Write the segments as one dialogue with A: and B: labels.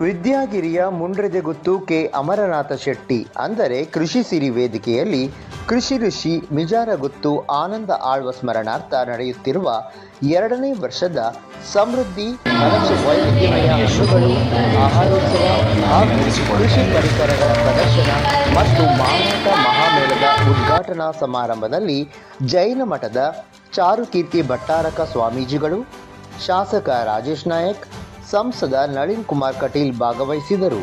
A: ವಿದ್ಯಾಗಿರಿಯ Mundredeguttu K. Amarnath Shetty. ಅಂದರೆ ಕೃಷಿ ಸಿರಿ ವೇದಿಕೆಯಲ್ಲಿ ಕೃಷಿ ಋಷಿ ಮಿಜಾರಗುತ್ತು ಆನಂದ ಆಳ್ವ ಸ್ಮರಣಾರ್ಥ ನಡೆಯುತ್ತಿರುವ ಎರಡನೇ ವರ್ಷದ ಸಮೃದ್ಧಿ ವೈವಿಧ್ಯಮಯ ಆಹಾರೋತ್ಸವ ಹಾಗೂ ಕೃಷಿ ಪರಿಕರಗಳ ಪ್ರದರ್ಶನ ಮತ್ತು ಮಾರಾಟ ಮಹಾಮೇಳದ ಉದ್ಘಾಟನಾ ಸಮಾರಂಭದಲ್ಲಿ ಜೈನ ಮಠದ ಚಾರುಕೀರ್ತಿ ಭಟ್ಟಾರಕ ಸ್ವಾಮೀಜಿಗಳು, ಶಾಸಕ ರಾಜೇಶ್ ನಾಯಕ್ ಸಂಸದ ನಳಿನ್ ಕುಮಾರ್ ಕಟೀಲ್ ಭಾಗವಹಿಸಿದರು.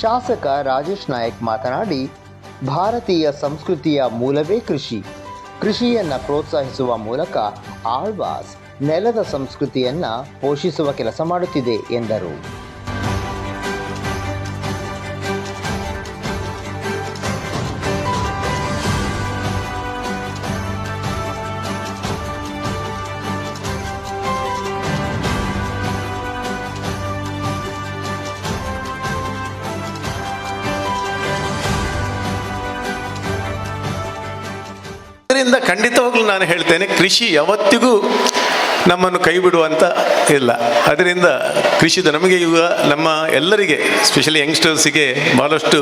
A: ಶಾಸಕ ರಾಜೇಶ್ ನಾಯಕ್ ಮಾತನಾಡಿ, ಭಾರತೀಯ ಸಂಸ್ಕೃತಿಯ ಮೂಲವೇ ಕೃಷಿ. ಕೃಷಿಯನ್ನು ಪ್ರೋತ್ಸಾಹಿಸುವ ಮೂಲಕ ಆಳ್ವಾಸ್ ನೆಲದ ಸಂಸ್ಕೃತಿಯನ್ನು ಪೋಷಿಸುವ ಕೆಲಸ ಮಾಡುತ್ತಿದೆ, ಎಂದರು.
B: ಅದರಿಂದ ಖಂಡಿತವಾಗ್ಲೂ ನಾನು ಹೇಳ್ತೇನೆ, ಕೃಷಿ ಯಾವತ್ತಿಗೂ ನಮ್ಮನ್ನು ಕೈ ಬಿಡುವಂತ ಇಲ್ಲ. ಅದರಿಂದ ಕೃಷಿದು ನಮಗೆ ಈಗ ನಮ್ಮ ಎಲ್ಲರಿಗೆ ಸ್ಪೆಷಲಿ ಯಂಗ್ಸ್ಟರ್ಸಿಗೆ ಭಾಳಷ್ಟು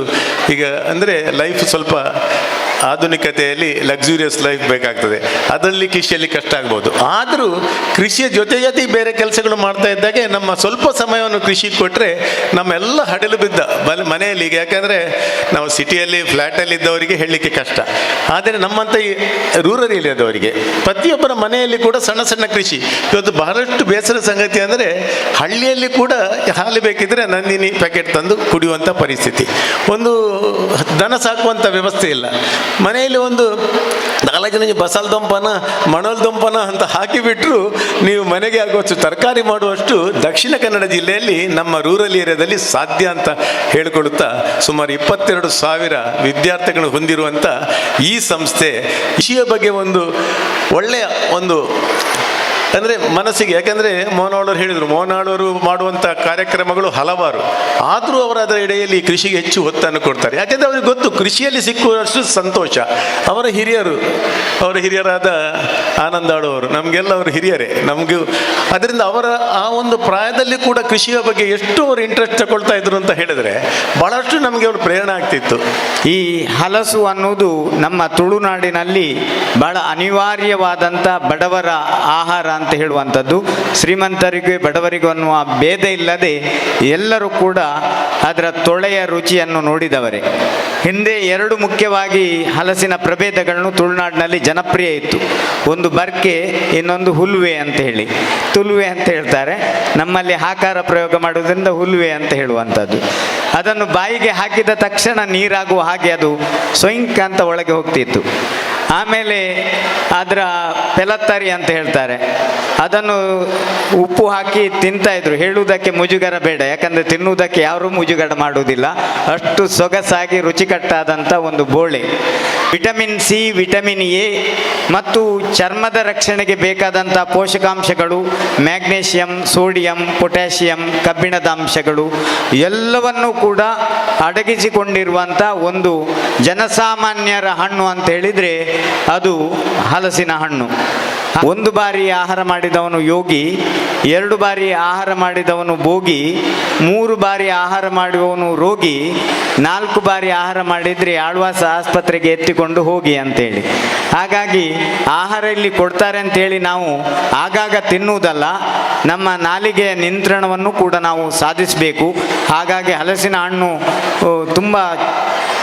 B: ಈಗ ಅಂದರೆ ಲೈಫ್ ಸ್ವಲ್ಪ ಆಧುನಿಕತೆಯಲ್ಲಿ ಲಕ್ಸುರಿಯಸ್ ಲೈಫ್ ಬೇಕಾಗ್ತದೆ. ಅದರಲ್ಲಿ ಕೃಷಿಯಲ್ಲಿ ಕಷ್ಟ ಆಗ್ಬೋದು. ಆದರೂ ಕೃಷಿಯ ಜೊತೆ ಜೊತೆ ಬೇರೆ ಕೆಲಸಗಳು ಮಾಡ್ತಾ ಇದ್ದಾಗೆ ನಮ್ಮ ಸ್ವಲ್ಪ ಸಮಯವನ್ನು ಕೃಷಿಗೆ ಕೊಟ್ಟರೆ ನಮ್ಮೆಲ್ಲ ಹಡಲು ಬಿದ್ದ. ಬಲ್ ಮನೆಯಲ್ಲಿ ಈಗ ಯಾಕಂದರೆ ನಾವು ಸಿಟಿಯಲ್ಲಿ ಫ್ಲ್ಯಾಟಲ್ಲಿ ಇದ್ದವರಿಗೆ ಹೇಳಲಿಕ್ಕೆ ಕಷ್ಟ. ಆದರೆ ನಮ್ಮಂಥ ಈ ರೂರಲ್ ಏರಿಯಾದವರಿಗೆ ಪ್ರತಿಯೊಬ್ಬರ ಮನೆಯಲ್ಲಿ ಕೂಡ ಸಣ್ಣ ಸಣ್ಣ ಕೃಷಿ. ಇವತ್ತು ಬಹಳಷ್ಟು ಬೇಸರ ಸಂಗತಿ ಅಂದರೆ ಹಳ್ಳಿಯಲ್ಲಿ ಕೂಡ ಹಾಲು ಬೇಕಿದ್ರೆ ನಂದಿನಿ ಪ್ಯಾಕೆಟ್ ತಂದು ಕುಡಿಯುವಂಥ ಪರಿಸ್ಥಿತಿ. ಒಂದು ದನ ಸಾಕುವಂಥ ವ್ಯವಸ್ಥೆ ಇಲ್ಲ. ಮನೆಯಲ್ಲಿ ಒಂದು ನಾಲ್ಕು ಬಸಲ್ ದೊಂಪನ ಮಣಲ್ ದೊಂಪನ ಅಂತ ಹಾಕಿಬಿಟ್ರು. ನೀವು ಮನೆಗೆ ಆಗುವಷ್ಟು ತರಕಾರಿ ಮಾಡುವಷ್ಟು ದಕ್ಷಿಣ ಕನ್ನಡ ಜಿಲ್ಲೆಯಲ್ಲಿ ನಮ್ಮ ರೂರಲ್ ಏರಿಯಾದಲ್ಲಿ ಸಾಧ್ಯ ಅಂತ ಹೇಳಿಕೊಳ್ಳುತ್ತಾ ಸುಮಾರು ಇಪ್ಪತ್ತೆರಡು ಸಾವಿರ ವಿದ್ಯಾರ್ಥಿಗಳು ಹೊಂದಿರುವಂಥ ಈ ಸಂಸ್ಥೆ ಕೃಷಿಯ ಬಗ್ಗೆ ಒಂದು ಒಳ್ಳೆಯ ಒಂದು ಅಂದರೆ ಮನಸ್ಸಿಗೆ, ಯಾಕಂದರೆ ಮೋನಾಳವರು ಹೇಳಿದರು ಮೋನಾಳವರು ಮಾಡುವಂಥ ಕಾರ್ಯಕ್ರಮಗಳು ಹಲವಾರು. ಆದರೂ ಅವರ ಅದರ ಎಡೆಯಲ್ಲಿ ಕೃಷಿಗೆ ಹೆಚ್ಚು ಒತ್ತನ್ನು ಕೊಡ್ತಾರೆ. ಯಾಕೆಂದರೆ ಅವ್ರಿಗೆ ಗೊತ್ತು, ಕೃಷಿಯಲ್ಲಿ ಸಿಕ್ಕುವಷ್ಟು ಸಂತೋಷ. ಅವರ ಹಿರಿಯರು, ಅವರ ಹಿರಿಯರಾದ ಆನಂದಾಳುವರು ನಮಗೆಲ್ಲ ಅವರು ಹಿರಿಯರೇ. ನಮಗೂ ಅದರಿಂದ ಅವರ ಆ ಒಂದು ಪ್ರಾಯದಲ್ಲಿ ಕೂಡ ಕೃಷಿಯ ಬಗ್ಗೆ ಎಷ್ಟು ಅವರು ಇಂಟ್ರೆಸ್ಟ್ ತಗೊಳ್ತಾ ಇದ್ರು ಅಂತ ಹೇಳಿದರೆ, ಬಹಳಷ್ಟು ನಮಗೆ ಅವರು ಪ್ರೇರಣೆ ಆಗ್ತಿತ್ತು.
C: ಈ ಹಲಸು ಅನ್ನೋದು ನಮ್ಮ ತುಳುನಾಡಿನಲ್ಲಿ ಬಹಳ ಅನಿವಾರ್ಯವಾದಂಥ ಬಡವರ ಆಹಾರ ಅಂತ ಹೇಳುವಂಥದ್ದು. ಶ್ರೀಮಂತರಿಗೆ ಬಡವರಿಗೂ ಅನ್ನುವ ಭೇದ ಇಲ್ಲದೆ ಎಲ್ಲರೂ ಕೂಡ ಅದರ ತೊಳೆಯ ರುಚಿಯನ್ನು ನೋಡಿದವರೇ. ಹಿಂದೆ ಎರಡು ಮುಖ್ಯವಾಗಿ ಹಲಸಿನ ಪ್ರಭೇದಗಳನ್ನು ತುಳುನಾಡಿನಲ್ಲಿ ಜನಪ್ರಿಯ ಇತ್ತು. ಒಂದು ಬರ್ಕೆ, ಇನ್ನೊಂದು ಹುಲ್ವೆ ಅಂತ ಹೇಳಿ. ತುಲ್ವೆ ಅಂತ ಹೇಳ್ತಾರೆ. ನಮ್ಮಲ್ಲಿ ಹಾಕಾರ ಪ್ರಯೋಗ ಮಾಡುವುದರಿಂದ ಹುಲ್ವೆ ಅಂತ ಹೇಳುವಂಥದ್ದು. ಅದನ್ನು ಬಾಯಿಗೆ ಹಾಕಿದ ತಕ್ಷಣ ನೀರಾಗುವ ಹಾಗೆ ಅದು ಸ್ವಯಂಕ ಅಂತ ಒಳಗೆ ಹೋಗ್ತಿತ್ತು. ಆಮೇಲೆ ಅದರ ಪೆಲತ್ತರಿ ಅಂತ ಹೇಳ್ತಾರೆ. ಅದನ್ನು ಉಪ್ಪು ಹಾಕಿ ತಿಂತಾ ಇದ್ರು. ಹೇಳುವುದಕ್ಕೆ ಮುಜುಗರ ಬೇಡ. ಯಾಕಂದ್ರೆ ತಿನ್ನುವುದಕ್ಕೆ ಯಾರೂ ಮುಜುಗರ ಮಾಡುವುದಿಲ್ಲ. ಅಷ್ಟು ಸೊಗಸಾಗಿ ರುಚಿಕಟ್ಟಾದಂಥ ಒಂದು ಬೋಳೆ. ವಿಟಮಿನ್ ಸಿ, ವಿಟಮಿನ್ ಎ ಮತ್ತು ಚರ್ಮದ ರಕ್ಷಣೆಗೆ ಬೇಕಾದಂಥ ಪೋಷಕಾಂಶಗಳು, ಮ್ಯಾಗ್ನೇಷಿಯಂ, ಸೋಡಿಯಂ, ಪೊಟ್ಯಾಷಿಯಂ, ಕಬ್ಬಿಣದ ಅಂಶಗಳು ಎಲ್ಲವನ್ನೂ ಕೂಡ ಅಡಗಿಸಿಕೊಂಡಿರುವಂಥ ಒಂದು ಜನಸಾಮಾನ್ಯರ ಹಣ್ಣು ಅಂತ ಹೇಳಿದರೆ ಅದು ಹಲಸಿನ ಹಣ್ಣು. ಒಂದು ಬಾರಿ ಆಹಾರ ಮಾಡಿದವನು ಯೋಗಿ, ಎರಡು ಬಾರಿ ಆಹಾರ ಮಾಡಿದವನು ಭೋಗಿ, ಮೂರು ಬಾರಿ ಆಹಾರ ಮಾಡುವವನು ರೋಗಿ, ನಾಲ್ಕು ಬಾರಿ ಆಹಾರ ಮಾಡಿದರೆ ಆಳ್ವಾಸ ಆಸ್ಪತ್ರೆಗೆ ಎತ್ತಿಕೊಂಡು ಹೋಗಿ ಅಂತೇಳಿ. ಹಾಗಾಗಿ ಆಹಾರ ಇಲ್ಲಿ ಕೊಡ್ತಾರೆ ಅಂತೇಳಿ ನಾವು ಆಗಾಗ ತಿನ್ನುವುದಲ್ಲ, ನಮ್ಮ ನಾಲಿಗೆಯ ನಿಯಂತ್ರಣವನ್ನು ಕೂಡ ನಾವು ಸಾಧಿಸಬೇಕು. ಹಾಗಾಗಿ ಹಲಸಿನ ಹಣ್ಣು ತುಂಬ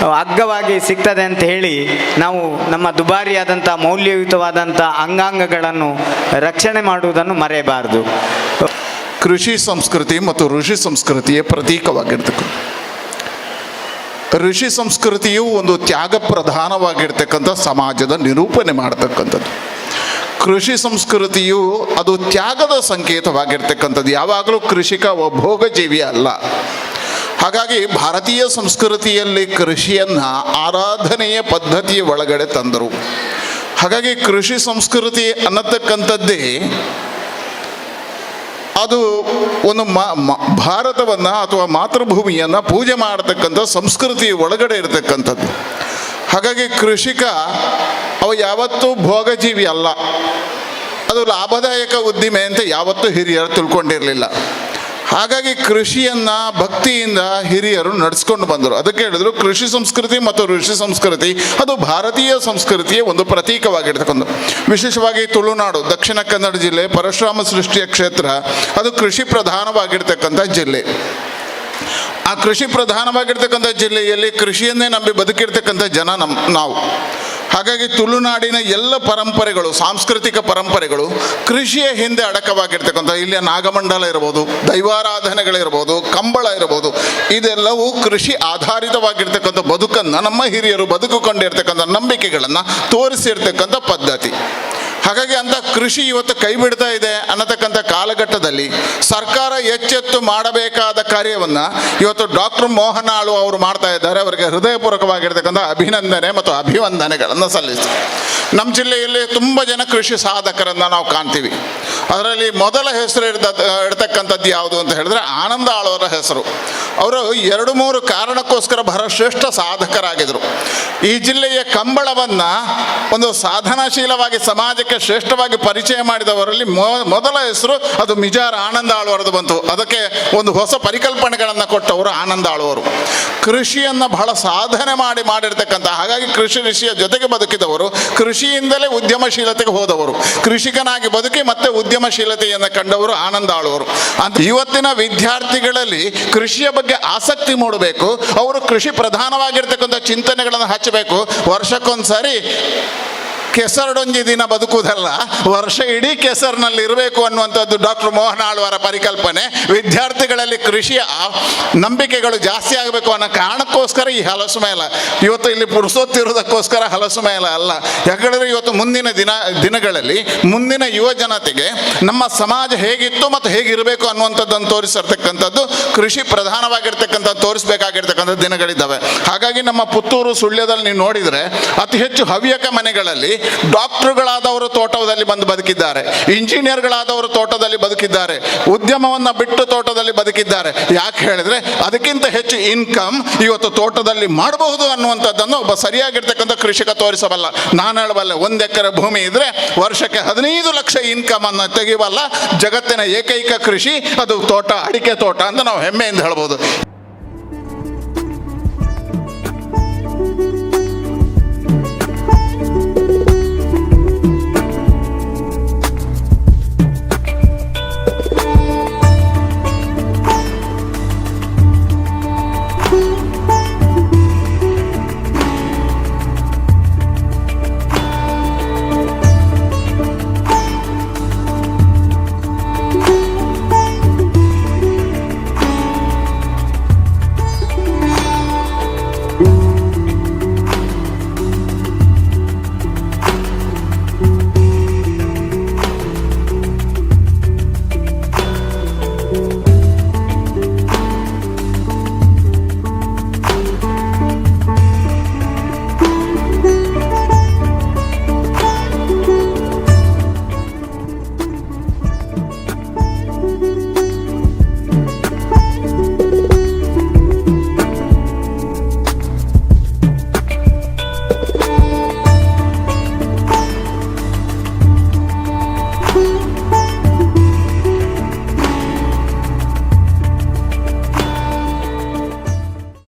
C: ಅಗ್ಗವಾಗಿ ಸಿಗ್ತದೆ ಅಂತ ಹೇಳಿ ನಾವು ನಮ್ಮ ದುಬಾರಿಯಾದಂಥ ಮೌಲ್ಯಯುತವಾದಂಥ ಅಂಗಾಂಗಗಳನ್ನು ರಕ್ಷಣೆ ಮಾಡುವುದನ್ನು ಮರೆಯಬಾರದು.
D: ಕೃಷಿ ಸಂಸ್ಕೃತಿ ಮತ್ತು ಋಷಿ ಸಂಸ್ಕೃತಿಯ ಪ್ರತೀಕವಾಗಿರ್ತಕ್ಕಂಥ. ಋಷಿ ಸಂಸ್ಕೃತಿಯು ಒಂದು ತ್ಯಾಗ ಪ್ರಧಾನವಾಗಿರ್ತಕ್ಕಂಥ ಸಮಾಜದ ನಿರೂಪಣೆ ಮಾಡತಕ್ಕಂಥದ್ದು. ಕೃಷಿ ಸಂಸ್ಕೃತಿಯು ಅದು ತ್ಯಾಗದ ಸಂಕೇತವಾಗಿರ್ತಕ್ಕಂಥದ್ದು. ಯಾವಾಗಲೂ ಕೃಷಿಕ ಒಬ್ಬ ಜೀವಿ ಅಲ್ಲ ಹಾಗಾಗಿ ಭಾರತೀಯ ಸಂಸ್ಕೃತಿಯಲ್ಲಿ ಕೃಷಿಯನ್ನು ಆರಾಧನೆಯ ಪದ್ಧತಿಯ ಒಳಗಡೆ ತಂದರು. ಹಾಗಾಗಿ ಕೃಷಿ ಸಂಸ್ಕೃತಿ ಅನ್ನತಕ್ಕಂಥದ್ದೇ ಅದು ಒಂದು ಭಾರತವನ್ನು ಅಥವಾ ಮಾತೃಭೂಮಿಯನ್ನು ಪೂಜೆ ಮಾಡತಕ್ಕಂಥ ಸಂಸ್ಕೃತಿ ಒಳಗಡೆ ಇರತಕ್ಕಂಥದ್ದು. ಹಾಗಾಗಿ ಕೃಷಿಕ, ಅವ ಯಾವತ್ತೂ ಭೋಗಜೀವಿ ಅಲ್ಲ. ಅದು ಲಾಭದಾಯಕ ಉದ್ದಿಮೆ ಅಂತ ಯಾವತ್ತೂ ಹಿರಿಯರು ತಿಳ್ಕೊಂಡಿರಲಿಲ್ಲ. ಹಾಗಾಗಿ ಕೃಷಿಯನ್ನ ಭಕ್ತಿಯಿಂದ ಹಿರಿಯರು ನಡೆಸ್ಕೊಂಡು ಬಂದರು. ಅದಕ್ಕೆ ಹೇಳಿದ್ರು ಕೃಷಿ ಸಂಸ್ಕೃತಿ ಮತ್ತು ಋಷಿ ಸಂಸ್ಕೃತಿ, ಅದು ಭಾರತೀಯ ಸಂಸ್ಕೃತಿಯ ಒಂದು ಪ್ರತೀಕವಾಗಿರ್ತಕ್ಕಂಥ ವಿಶೇಷವಾಗಿ ತುಳುನಾಡು, ದಕ್ಷಿಣ ಕನ್ನಡ ಜಿಲ್ಲೆ, ಪರಶುರಾಮ ಸೃಷ್ಟಿಯ ಕ್ಷೇತ್ರ, ಅದು ಕೃಷಿ ಪ್ರಧಾನವಾಗಿರ್ತಕ್ಕಂಥ ಜಿಲ್ಲೆ. ಆ ಕೃಷಿ ಪ್ರಧಾನವಾಗಿರ್ತಕ್ಕಂಥ ಜಿಲ್ಲೆಯಲ್ಲಿ ಕೃಷಿಯನ್ನೇ ನಂಬಿ ಬದುಕಿರ್ತಕ್ಕಂಥ ಜನ ನಮ್ಮ ನಾವು. ಹಾಗಾಗಿ ತುಳುನಾಡಿನ ಎಲ್ಲ ಪರಂಪರೆಗಳು, ಸಾಂಸ್ಕೃತಿಕ ಪರಂಪರೆಗಳು ಕೃಷಿಯ ಹಿಂದೆ ಅಡಕವಾಗಿರ್ತಕ್ಕಂಥ, ಇಲ್ಲಿಯ ನಾಗಮಂಡಲ ಇರ್ಬೋದು ದೈವಾರಾಧನೆಗಳಿರ್ಬೋದು ಕಂಬಳ ಇರ್ಬೋದು, ಇದೆಲ್ಲವೂ ಕೃಷಿ ಆಧಾರಿತವಾಗಿರ್ತಕ್ಕಂಥ ಬದುಕನ್ನು ನಮ್ಮ ಹಿರಿಯರು ಬದುಕುಕೊಂಡಿರ್ತಕ್ಕಂಥ ನಂಬಿಕೆಗಳನ್ನು ತೋರಿಸಿರ್ತಕ್ಕಂಥ ಪದ್ಧತಿ. ಹಾಗಾಗಿ ಅಂತ ಕೃಷಿ ಇವತ್ತು ಕೈ ಬಿಡ್ತಾ ಇದೆ ಅನ್ನತಕ್ಕಂಥ ಕಾಲಘಟ್ಟದಲ್ಲಿ ಸರ್ಕಾರ ಎಚ್ಚೆತ್ತು ಮಾಡಬೇಕಾದ ಕಾರ್ಯವನ್ನು ಇವತ್ತು ಡಾಕ್ಟರ್ ಮೋಹನ ಆಳು ಅವರು ಮಾಡ್ತಾ ಇದ್ದಾರೆ. ಅವರಿಗೆ ಹೃದಯಪೂರ್ವಕವಾಗಿರ್ತಕ್ಕಂಥ ಅಭಿನಂದನೆ ಮತ್ತು ಅಭಿವಂದನೆಗಳನ್ನು ಸಲ್ಲಿಸಿ ನಮ್ಮ ಜಿಲ್ಲೆಯಲ್ಲಿ ತುಂಬ ಜನ ಕೃಷಿ ಸಾಧಕರನ್ನು ನಾವು ಕಾಣ್ತೀವಿ. ಅದರಲ್ಲಿ ಮೊದಲ ಹೆಸರು ಇಡ್ದ, ಇಡ್ತಕ್ಕಂಥದ್ದು ಯಾವುದು ಅಂತ ಹೇಳಿದ್ರೆ ಆನಂದ ಆಳವರ ಹೆಸರು. ಅವರು ಎರಡು ಮೂರು ಕಾರಣಕ್ಕೋಸ್ಕರ ಬಹಳ ಶ್ರೇಷ್ಠ ಸಾಧಕರಾಗಿದ್ದರು ಈ ಜಿಲ್ಲೆಯ ಕಂಬಳವನ್ನು ಒಂದು ಸಾಧನಾಶೀಲವಾಗಿ ಸಮಾಜಕ್ಕೆ ಶ್ರೇಷ್ಠವಾಗಿ ಪರಿಚಯ ಮಾಡಿದವರಲ್ಲಿ ಮೊದಲ ಹೆಸರು ಅದು ಮಿಜಾರ್ ಆನಂದ ಆಳ್ವರದು ಬಂತು. ಅದಕ್ಕೆ ಒಂದು ಹೊಸ ಪರಿಕಲ್ಪನೆಗಳನ್ನು ಕೊಟ್ಟವರು ಆನಂದ ಆಳ್ವರು. ಕೃಷಿಯನ್ನು ಬಹಳ ಸಾಧನೆ ಮಾಡಿ ಮಾಡಿರ್ತಕ್ಕಂಥ ಹಾಗಾಗಿ ಕೃಷಿ ಋಷಿಯ ಜೊತೆಗೆ ಬದುಕಿದವರು, ಕೃಷಿಯಿಂದಲೇ ಉದ್ಯಮಶೀಲತೆಗೆ ಹೋದವರು. ಕೃಷಿಕನಾಗಿ ಬದುಕಿ ಮತ್ತೆ ಉದ್ಯಮಶೀಲತೆಯನ್ನು ಕಂಡವರು ಆನಂದ ಆಳುವರು. ಅಂತ ಇವತ್ತಿನ ವಿದ್ಯಾರ್ಥಿಗಳಲ್ಲಿ ಕೃಷಿಯ ಬಗ್ಗೆ ಆಸಕ್ತಿ ಮೂಡಬೇಕು, ಅವರು ಕೃಷಿ ಪ್ರಧಾನವಾಗಿರ್ತಕ್ಕಂಥ ಚಿಂತನೆಗಳನ್ನು ಹಚ್ಚಬೇಕು. ವರ್ಷಕ್ಕೊಂದ್ಸರಿ ಕೆಸರಡೊಂಜಿ ದಿನ ಬದುಕುವುದಲ್ಲ ವರ್ಷ ಇಡೀ ಕೆಸರಿನಲ್ಲಿ ಇರಬೇಕು ಅನ್ನುವಂಥದ್ದು ಡಾಕ್ಟರ್ ಮೋಹನ್ ಆಳ್ವರ ಪರಿಕಲ್ಪನೆ. ವಿದ್ಯಾರ್ಥಿಗಳಲ್ಲಿ ಕೃಷಿಯ ನಂಬಿಕೆಗಳು ಜಾಸ್ತಿ ಆಗಬೇಕು ಅನ್ನೋ ಕಾರಣಕ್ಕೋಸ್ಕರ ಈ ಹಲಸು ಮೇಲ ಇವತ್ತು ಇಲ್ಲಿ ಪುರುಸೋತ್ತಿರುವುದಕ್ಕೋಸ್ಕರ ಹಲಸು ಮೇಲ ಅಲ್ಲ. ಯಾಕಂದರೆ ಇವತ್ತು ಮುಂದಿನ ದಿನ, ದಿನಗಳಲ್ಲಿ ಮುಂದಿನ ಯುವ ಜನತೆಗೆ ನಮ್ಮ ಸಮಾಜ ಹೇಗಿತ್ತು ಮತ್ತು ಹೇಗಿರಬೇಕು ಅನ್ನುವಂಥದ್ದನ್ನು ತೋರಿಸಿರ್ತಕ್ಕಂಥದ್ದು ಕೃಷಿ ಪ್ರಧಾನವಾಗಿರ್ತಕ್ಕಂಥ, ತೋರಿಸಬೇಕಾಗಿರ್ತಕ್ಕಂಥ ದಿನಗಳಿದ್ದಾವೆ. ಹಾಗಾಗಿ ನಮ್ಮ ಪುತ್ತೂರು ಸುಳ್ಯದಲ್ಲಿ ನೀವು ನೋಡಿದರೆ, ಅತಿ ಹೆಚ್ಚು ಹವ್ಯಕ ಮನೆಗಳಲ್ಲಿ ಡಾಕ್ಟರ್ಗಳಾದವರು ತೋಟದಲ್ಲಿ ಬಂದು ಬದುಕಿದ್ದಾರೆ, ಇಂಜಿನಿಯರ್ಗಳಾದವರು ತೋಟದಲ್ಲಿ ಬದುಕಿದ್ದಾರೆ, ಉದ್ಯಮವನ್ನು ಬಿಟ್ಟು ತೋಟದಲ್ಲಿ ಬದುಕಿದ್ದಾರೆ. ಯಾಕೆ ಹೇಳಿದ್ರೆ ಅದಕ್ಕಿಂತ ಹೆಚ್ಚು ಇನ್ಕಮ್ ಇವತ್ತು ತೋಟದಲ್ಲಿ ಮಾಡಬಹುದು ಅನ್ನುವಂಥದ್ದನ್ನು ಒಬ್ಬ ಸರಿಯಾಗಿರ್ತಕ್ಕಂಥ ಕೃಷಿಕ ತೋರಿಸಬಲ್ಲ. ನಾನು ಹೇಳಬಲ್ಲ, ಒಂದು ಎಕರೆ ಭೂಮಿ ಇದ್ರೆ ವರ್ಷಕ್ಕೆ ಹದಿನೈದು ಲಕ್ಷ ಇನ್ಕಮ್ ಅನ್ನು ತೆಗೆಯುವಲ್ಲ ಜಗತ್ತಿನ ಏಕೈಕ ಕೃಷಿ ಅದು ತೋಟ, ಅಡಿಕೆ ತೋಟ ಅಂತ ನಾವು ಹೆಮ್ಮೆಯಿಂದ ಹೇಳ್ಬೋದು.